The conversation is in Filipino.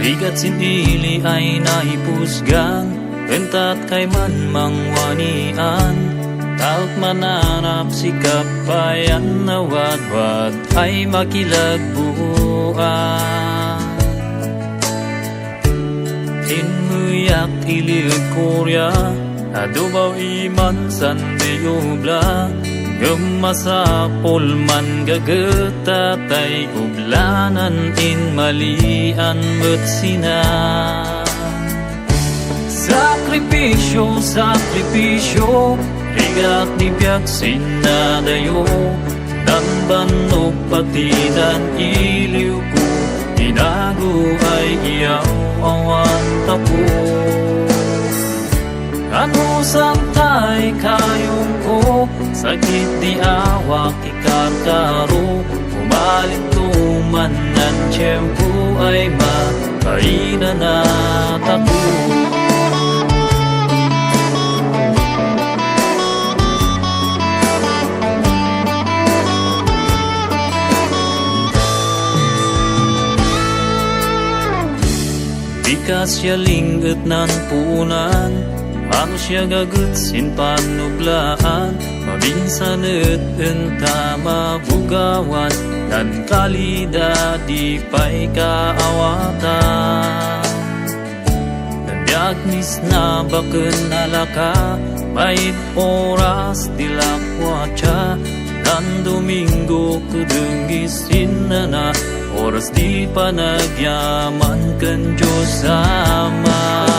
at sinili ay nahipusgan Kentat kay man mangwanian Taot mananap si kapayan na wadwad ay makilagbuan. Inmuyak iliud korya Adubaw iman san deyubla Gumasapol man gagetatay Ublanan in malian bet sina. Sakripisyo, sakripisyo Higak ni biyak sinadayo Dan banog pati dan iliw Sakit di awak ikarkaro Umaling tuman ng tiyempo ay makainan na tapo. Di siya linggot nan punan Ano siya gagut sin panublaan Mabinsan et enta mabugawan Dan kalida di pa'y kaawatan. Nagdiagnis na bakın alaka Bait oras dilakwatsa Dan Domingo kudungisin na na Oras di pa nagyaman kan Diyos Ama